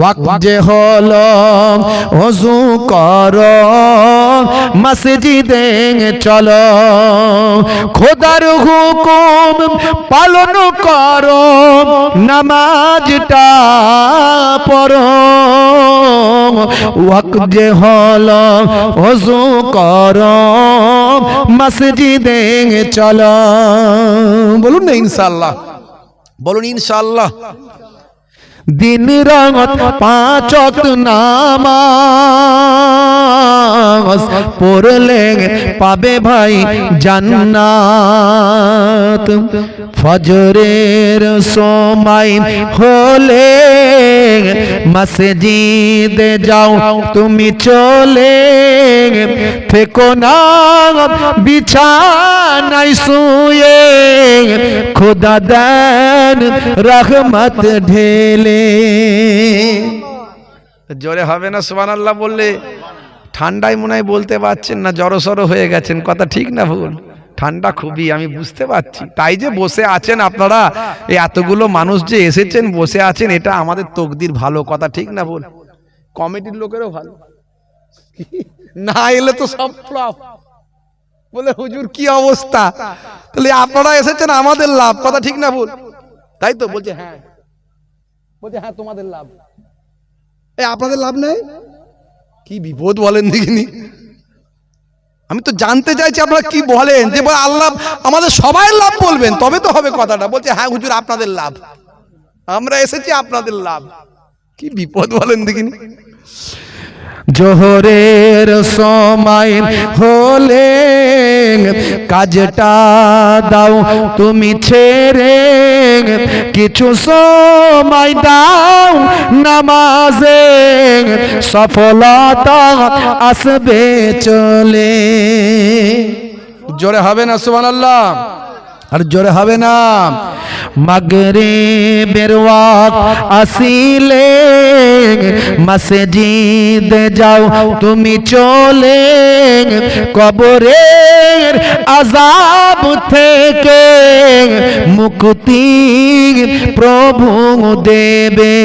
Walk যে হলো অজু কর মসজিদে চলো খোদার হুকুম পালন করো নামাজটা পড়ো ওয়াক যে হলো অজু কর মসজিদে চলো বলুন না ইনশাআল্লাহ, বলুন ইনশাআল্লাহ। দিন রঙত পাঁচক নামাজ। পড়লে পাবে ভাই জান্নাত। ফজরের সময় হলে মসজিদে যাও, তুমি চলে থেকো না, বিছানায় শুয়ে খোদা দেন রহমত ঢেলে। জোরে হবে না সুবান আল্লাহ বললে? ঠান্ডায় মনে হয় বলতে পারছেন না, জড়সড় হয়ে গেছেন, কথা ঠিক না ভুল? ঠান্ডা খুবই, আমি বুঝতে পারছি। তাই যে বসে আছেন আপনারা, এই এতগুলো মানুষ যে এসেছেন, বসে আছেন, এটা আমাদের তকদির ভালো, কথা ঠিক না ভুল? কমিটির লোকেরও ভালো। না এলে তো সব ফ্লপ। বলে, হুজুর, কি অবস্থা? তাহলে আপনারা এসেছেন আমাদের লাভ, কথা ঠিক না ভুল? তাই তো? বলছে হ্যাঁ। বলছে হ্যাঁ তোমাদের লাভ। এই আপনাদের লাভ নেই? কি বিপদ বলেন দেখিনি। আমি তো জানতে চাইছি আপনারা কি বলেন, যে আল্লাহ আমাদের সবাই লাভ বলবেন। তবে তো হবে কথাটা। বলছে হ্যাঁ হুজুর, আপনাদের লাভ। আমরা এসেছি আপনাদের লাভ। কি বিপদ বলেন দেখিনি। জোহরের সময় হলে কাজটা দাও, তুমি ছেড়ে কিছু সময় দাও, নামাজে সফলতা আসবে চলে। জোরে হবে না সুমান আল্লাহ আর জোরে হবে না। মাগরে বেরওয়াক আসিলে, মসজিদ যাও, তুমি চলে কবরের আজাব থেকে মুক্তি প্রভু দেবে।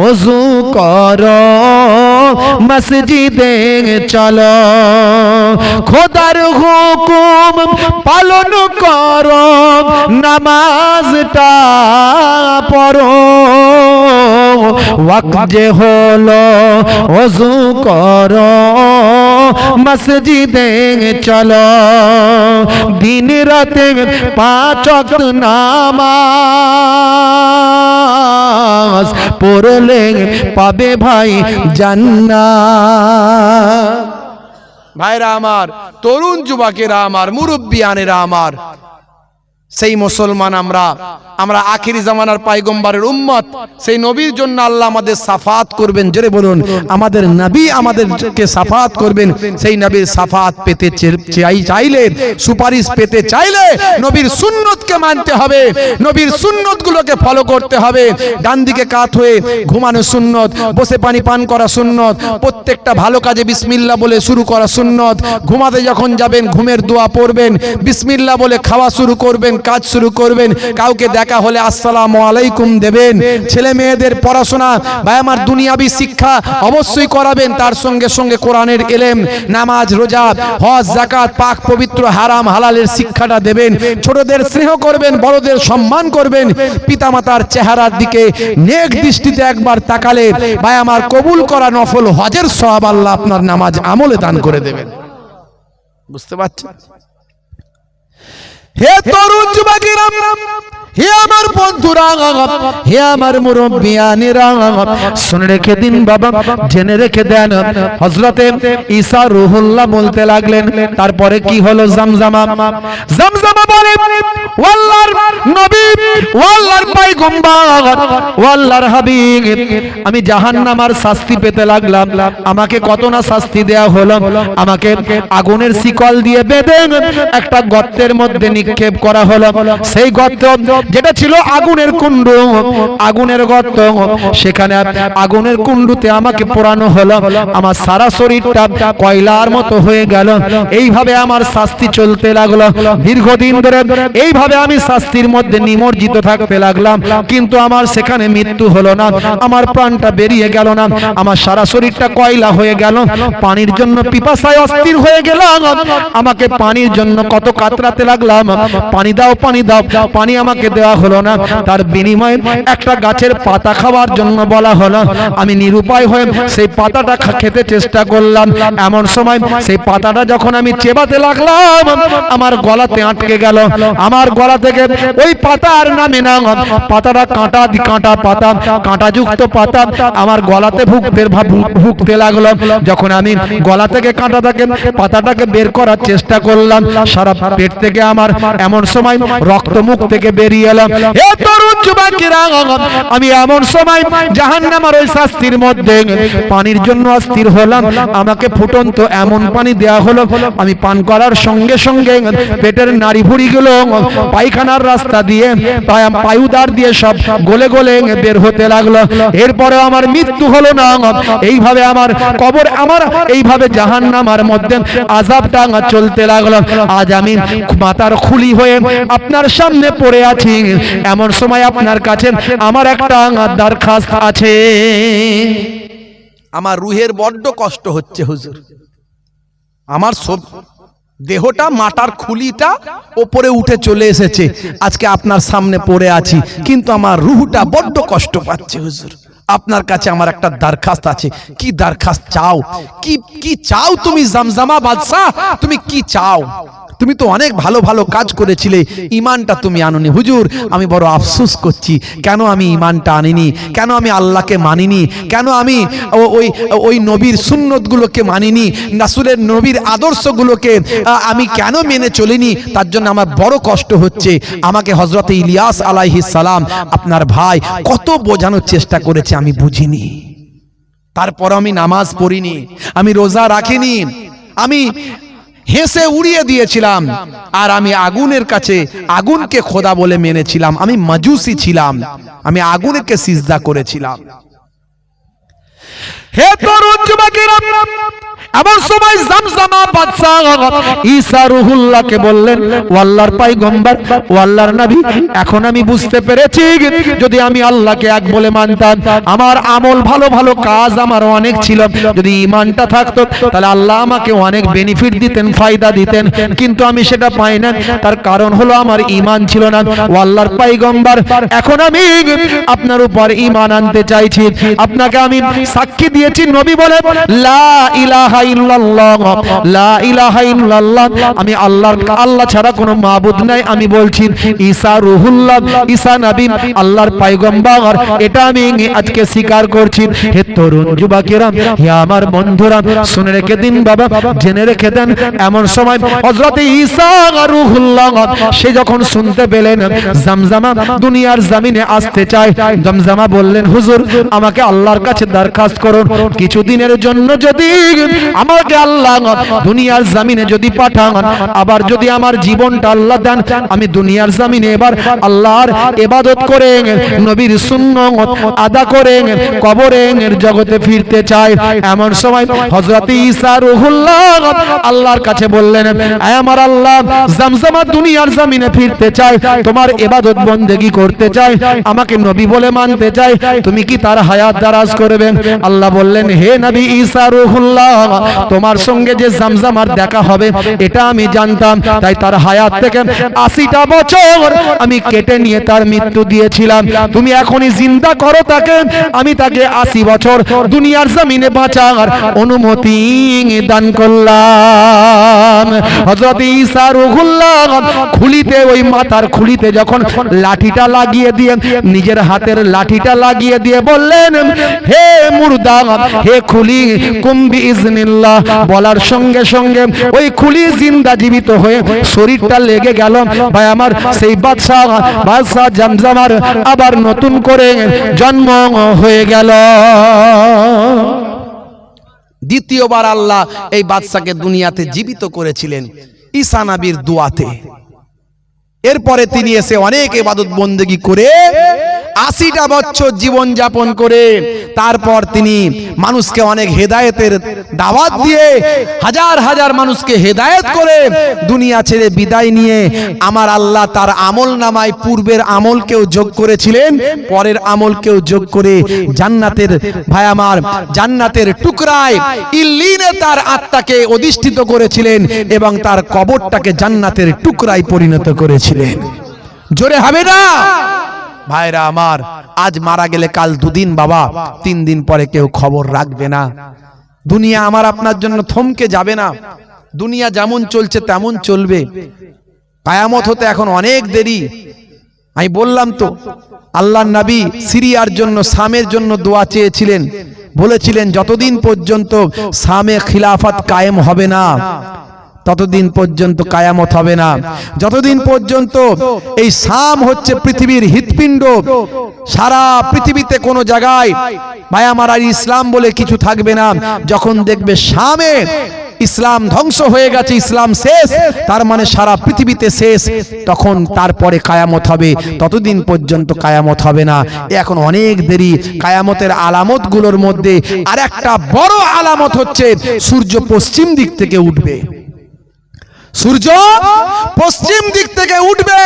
অজু কর মসজিদে চলো খোদার হুকুম পালন করো নামাজটা পড়ো যে হলো অজু করো মসজিদে চলো দিন রাতে পাঁচ ওয়াক্ত নামাজ পড়লে পাবে ভাই জান্না ভাইরা আমার তরুণ যুবকেরা আমার মুরব্বিয়ানেরা আমার সেই মুসলমান আমরা আমরা আখিরি জামানার পাইগম্বারের উম্মত। সেই নবীর জন্য আল্লাহ আমাদের সাফাত করবেন। জোরে বলুন, আমাদের নবী আমাদেরকে সাফাত করবেন। সেই নবীর সাফাত পেতে চাই চাইলে, সুপারিশ পেতে চাইলে নবীর সুন্নতকে মানতে হবে। নবীর সুন্নতগুলোকে ফলো করতে হবে। ডান দিকে কাত হয়ে ঘুমানো সুন্নত, বসে পানি পান করা সুন্নত, প্রত্যেকটা ভালো কাজে বিসমিল্লা বলে শুরু করা সুন্নত। ঘুমাতে যখন যাবেন, ঘুমের দোয়া পড়বেন, বিসমিল্লা বলে খাওয়া শুরু করবেন কাজ শুরু করবেন। কাউকে দেখা হলে আসসালামু আলাইকুম দেবেন। ছেলে মেয়েদের পড়াশোনা, ভাই আমার দুনিয়াবি শিক্ষা অবশ্যই করাবেন। তার সঙ্গে সঙ্গে কোরআনের এলেম, নামাজ, রোজা, হজ জাকাত পাক, পবিত্র, হারাম, হালালের শিক্ষাটা দেবেন। ছোটদের স্নেহ করবেন, বড়দের সম্মান করবেন। পিতামাতার চেহারার দিকে নেক দৃষ্টিতে একবার তাকালে ভাই আমার কবুল করা নফল হজের সওয়াব আল্লাহ আপনার নামাজ আমলে দান করে দেবেন। বুঝতে পারছেন? হে তরুণ যুবকেরা হে আমার বন্ধুরা, হে আমার মুরব্বিয়ানেরা শুনে রেখে দিন বাবা, জেনে রেখে দেন। হযরতে ঈসা রুহুল্লাহ বলতে লাগলেন, তারপরে কি হলো জামজামা? জামজামা বলে ও আল্লাহর নবী ও আল্লাহর পয়গম্বর ও আল্লাহর হাবিব। আমি জাহান্নামার শাস্তি পেতে লাগলাম। আমাকে কত না শাস্তি দেয়া হলো। আমাকে আগুনের শিকল দিয়ে বেঁধে একটা গর্তের মধ্যে নিক্ষেপ করা হলো। সেই গর্ত যেটা ছিল আগুনের কুণ্ড, আগুনের গর্ত, সেখানে আগুনের কুণ্ডুতে আমাকে পোড়ানো হলো। আমার সারা শরীরটা কয়লার মতো হয়ে গেল। এইভাবে আমার শাস্তি চলতে লাগল। দীর্ঘদিন ধরে এইভাবে আমি শাস্তির মধ্যে নিমজ্জিত থাকতে লাগলাম। কিন্তু আমার সেখানে মৃত্যু হলো না। আমার প্রাণটা বেরিয়ে গেল না। আমার সারা শরীরটা কয়লা হয়ে গেল। পানির জন্য পিপাসায় অস্থির হয়ে গেলাম। আমাকে পানির জন্য কত কাতরাতে লাগলাম। পানি দাও পানি দাও। পানি আমাকে দেওয়া হলো না। তার বিনিময়ে একটা গাছের পাতা খাওয়ার জন্য বলা হলো। আমি নিরুপায় হয়ে সেই পাতাটা খেতে চেষ্টা করলাম। এমন সময় সেই পাতাটা যখন আমি চেবাতে লাগলাম আমার গলাতে আটকে গেল। আমার গলা থেকে ওই পাতা আর নামে না পাতাটা কাঁটা কাঁটা পাতা কাঁটাযুক্ত পাতা আমার গলাতে ভুগতে ভুগতে লাগল। যখন আমি গলা থেকে কাঁটাটাকে পাতাটাকে বের করার চেষ্টা করলাম সারা পেট থেকে আমার এমন সময় রক্ত মুখ থেকে বেরিয়ে এলাম হে তরুণ যুবকেরা আমি এমন সময় জাহান্নামের ওই শাস্তির মধ্যে পানির জন্য অস্থির হলাম। আমাকে ফুটন্ত এমন পানি দেয়া হলো। আমি পান করার সঙ্গে সঙ্গে পেটের নাড়ি পায়খানার রাস্তা দিয়ে পায়া- পায়ুদার দিয়ে সব গলে গলে বের হতে লাগল। এরপরে আমার মৃত্যু হলো না। এইভাবে আমার কবর আমার এইভাবে জাহান্নামার মধ্যে আজাবটা চলতে লাগল। আজ আমি মাতার খুলি হয়ে আপনার সামনে পড়ে আছি। এমন সময় আপনার কাছে আমার একটা দরখাস্ত আছে। আমার রুহের বড্ড কষ্ট হচ্ছে, হুজুর। আমার সব দেহটা, মাটার খুলিটা ওপরে উঠে চলে এসেছে। আজকে আপনার সামনে পড়ে আছি, কিন্তু আমার রুহটা বড্ড কষ্ট পাচ্ছে, হুজুর। আপনার কাছে আমার একটা দরখাস্ত আছে। কি দরখাস্ত চাও? কি কি চাও তুমি, জামজামা বাদশাহ? তুমি কি চাও? তুমি তো অনেক ভালো ভালো কাজ করেছিলে। ইমানটা তুমি আনোনি। হুজুর, আমি বড় আফসোস করছি। কেন আমি ইমানটা আনিনি? কেন আমি আল্লাহকে মানিনি? কেন আমি ওই ওই নবীর সুন্নতগুলোকে মানিনি? নাসুলের নবীর আদর্শগুলোকে আমি কেন মেনে চলিনি? তার জন্য আমার বড় কষ্ট হচ্ছে। আমাকে হজরত ইলিয়াস আলাইহিস সালাম, আপনার ভাই কত বোঝানোর চেষ্টা করেছে আমি বুঝিনি। তারপর আমি নামাজ পড়িনি। আমি রোজা রাখিনি। আমি হেসে উড়িয়ে দিয়েছিলাম। আর আমি আগুনের কাছে আগুনকে খোদা বলে মেনেছিলাম। আমি মাজুসি ছিলাম। আমি আগুনকে সিজদা করেছিলাম। হে তরুণ এমন সময় জামজামা বাদশা ঈসা রুহুল্লাহকে বললেন, ও আল্লাহর পাইগম্বর, ও আল্লাহর নবী, এখন আমি বুঝতে পেরেছি যদি আমি আল্লাহকে এক বলে মানতাম, আমার আমল ভালো ভালো কাজ আমার অনেক ছিল। যদি ইমানটা থাকতো, তাহলে আল্লাহ আমাকে অনেক বেনিফিট দিতেন, ফায়দা দিতেন। কিন্তু আমি সেটা পাই না তার কারণ হলো আমার ইমান ছিল না। ও আল্লাহর পাইগম্বর, এখন আমি আপনার উপর ইমান আনতে চাইছি। আপনাকে আমি সাক্ষী দিয়েছি নবী বলে, লা ইলাহা আমি আল্লাহ ছাড়া কোনো মাবুদ নাই। আমি বলছি রুহুল্লাহ আল্লাহর পয়গম্বর। এটা আমি আজকে স্বীকার করছি। হে তরুণ হে আমার বন্ধুরা শুনে রেখে দিন বাবা, জেনে রেখে দেন, এমন সময় রুহুল্লাহ, সে যখন শুনতে পেলেন, জামজামা দুনিয়ার জামিনে আসতে চায়। জামজামা বললেন, হুজুর, আমাকে আল্লাহর কাছে দরখাস্ত করুন। কিছুদিনের জন্য যদি আমাকে আল্লাহ দুনিয়ার জমিনে যদি পাঠান, আবার যদি আমার জীবনটা আল্লাহ দেন, আমি দুনিয়ার জমিনে এবার আল্লাহর ইবাদত করে নবীর সুন্নত আদা করে কবরে জগতে ফিরতে চাই। এমন সময় হযরত ঈসা রুহুল্লাহ আল্লাহর কাছে বললেন আমার আল্লাহ জামজামা দুনিয়ার জমিনে ফিরতে চাই। তোমার ইবাদত বন্দেগি করতে চাই। আমাকে নবী বলে মানতে চাই। তুমি কি তার হায়াত দারাজ করবে? আল্লাহ বললেন, হে নবী ঈসা রুহুল্লাহ তোমার সঙ্গে যে জামজামার দেখা হবে, এটা আমি জানতাম। তাই তার হায়াত থেকে আশিটা বছর আমি কেটে নিয়ে তার মৃত্যু দিয়েছিলাম। তুমি এখনই জিন্দা করো তাকে। আমি তাকে আশি বছর দুনিয়ার জমিনে বাঁচার অনুমতি দান করলাম। হযরত ঈসা রুহুল্লাহ খুলিতে, ওই মাথার খুলিতে যখন লাঠিটা লাগিয়ে দিয়ে, নিজের হাতের লাঠিটা লাগিয়ে দিয়ে বললেন, হে মুর্দা হে খুলি কুম্বি ইজনিল্লাহ বলার সঙ্গে সঙ্গে ওই খুলি জিন্দা জীবিত হয়ে শরীরটা লেগে গেল। ভাই আমার সেই বাদশাহ বাদশাহ জামজামার আবার নতুন করে জন্ম হয়ে গেল। দ্বিতীয়বার আল্লাহ এই বাদশাকে দুনিয়াতে জীবিত করেছিলেন ঈসা নবীর দোয়াতে। এরপরে তিনি এসে অনেক এবাদত বন্দেগি করে আশিটা বছর জীবন যাপন করে তারপর তিনি মানুষকে অনেক হেদায়েতের দাওয়াত দিয়ে হাজার হাজার মানুষকে হেদায়েত করে দুনিয়া ছেড়ে বিদায় নিয়ে আমার আল্লাহ তার আমল নামায় পূর্বের আমলকেও যোগ করেছিলেন, পরের আমলকেও যোগ করে জান্নাতের ভাই আমার জান্নাতের টুকরায় ইল্লিনে তার আত্মাকে অধিষ্ঠিত করেছিলেন এবং তার কবরটাকে জান্নাতের টুকরায় পরিণত করেছিলেন। জোরে হবে না? ভাইরা আমার, আজ মারা গেলে কাল দুদিন বাবা, তিন দিন পরে কেউ খবর রাখবে না। দুনিয়া আমার আপনার জন্য থমকে যাবে না। দুনিয়া যেমন চলছে তেমন চলবে। কায়ামত হতে এখন অনেক দেরি। আমি বললাম তো আল্লাহ নবী সিরিয়ার জন্য, সামের জন্য দোয়া চেয়েছিলেন। বলেছিলেন, যতদিন পর্যন্ত সামে খিলাফত কায়েম হবে না ততদিন পর্যন্ত কায়ামত হবে না। যতদিন পর্যন্ত এই সাম হচ্ছে পৃথিবীর হৃৎপিণ্ড, সারা পৃথিবীতে কোনো জায়গায় আমার আর ইসলাম বলে কিছু থাকবে না। যখন দেখবে সামে ইসলাম ধ্বংস হয়ে গেছে, ইসলাম শেষ, তার মানে সারা পৃথিবীতে শেষ, তখন তারপরে কায়ামত হবে। ততদিন পর্যন্ত কায়ামত হবে না। এখন অনেক দেরি। কায়ামতের আলামতগুলোর মধ্যে আর একটা বড় আলামত হচ্ছে সূর্য পশ্চিম দিক থেকে উঠবে। সূর্য পশ্চিম দিক থেকে উঠবে,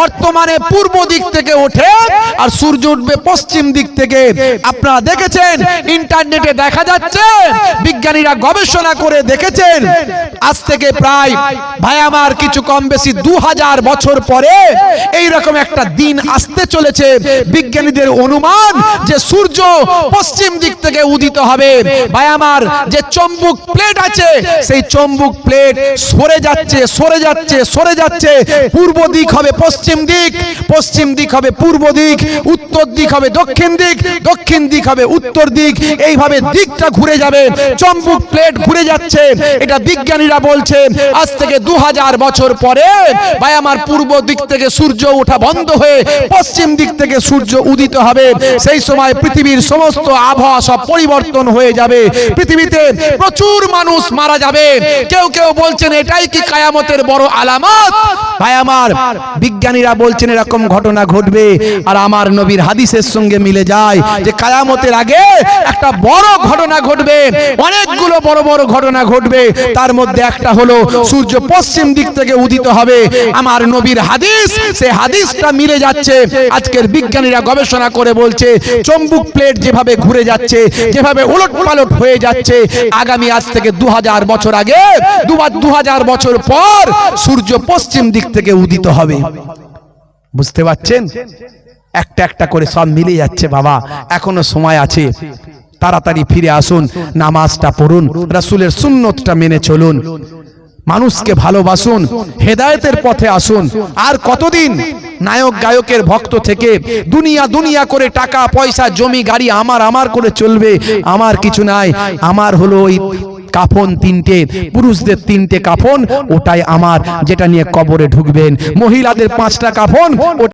বর্তমানে পূর্ব দিক থেকে ওঠে, আর সূর্য উঠবে পশ্চিম দিক থেকে। আপনারা দেখেছেন, ইন্টারনেটে দেখা যাচ্ছে, বিজ্ঞানীরা গবেষণা করে দেখেছেন, আজ থেকে প্রায়, ভাই আমার কিছু কম বেশি দু হাজার বছর পরে এই রকম একটা দিন আসতে চলেছে। বিজ্ঞানীদের অনুমান যে সূর্য পশ্চিম দিক থেকে উদিত হবে। ভাই আমার যে চম্বুক প্লেট আছে, সেই চম্বুক প্লেট সরে যাচ্ছে। সরে যাচ্ছে সরে যাচ্ছে। পূর্ব দিক হবে পশ্চিম দিক পশ্চিম দিক হবে পূর্ব দিক, উত্তর দিক হবে দক্ষিণ দিক দক্ষিণ দিক হবে উত্তর দিক। এইভাবে দিকটা ঘুরে যাবে, চম্বুক প্লেট ঘুরে যাচ্ছে। এটা বিজ্ঞানীরা বলছে, আজ থেকে দু হাজার বছর পরে ভাই আমার পূর্ব দিক থেকে সূর্য ওঠা বন্ধ হয়ে পশ্চিম দিক থেকে সূর্য উদিত হবে। সেই সময় পৃথিবীর সমস্ত আবহাওয়া সব পরিবর্তন হয়ে যাবে। পৃথিবীতে প্রচুর মানুষ মারা যাবে। কেউ কেউ বলছেন, এটাই কি কায়ামতের বড় আলামত। ভাই আমার, বিজ্ঞানীরা বলছেন এরকম ঘটনা ঘটবে আর আমার নবীর হাদিসের সঙ্গে মিলে যায় যে কায়ামতের আগে একটা বড় ঘটনা ঘটবে, অনেকগুলো বড় বড় ঘটনা ঘটবে। তার মধ্যে একটা হলো, সূর্য পশ্চিম দিক থেকে উদিত হবে। আমার নবীর হাদিস, সে হাদিসটা মিলে যাচ্ছে। আজকের বিজ্ঞানীরা গবেষণা করে বলছে, চম্বুক প্লেট যেভাবে ঘুরে যাচ্ছে, যেভাবে উলট পালট হয়ে যাচ্ছে, আগামী আজ থেকে দু হাজার বছর আগে দু হাজার বছর পর সূর্য পশ্চিম দিক থেকে উদিত হবে। বুঝতে পারছেন? একটা একটা করে সব মিলে যাচ্ছে, বাবা। এখনও সময় আছে। তাড়াতাড়ি ফিরে আসুন, নামাজটা পড়ুন, রাসূলের সুন্নতটা মেনে চলুন। মানুষকে ভালোবাসুন, হেদায়েতের পথে আসুন। আর কতদিন নায়ক গায়কের ভক্ত থেকে দুনিয়া দুনিয়া করে টাকা, পয়সা, জমি, গাড়ি আমার আমার করে চলবে? আমার কিছু নাই। আমার হলো ওই কাফন তিনটে পুরুষদের তিনটে কাফন ওটাই আমার যেটা নিয়ে কবরে ঢুকবেন। মহিলাদের পাঁচটা কাফন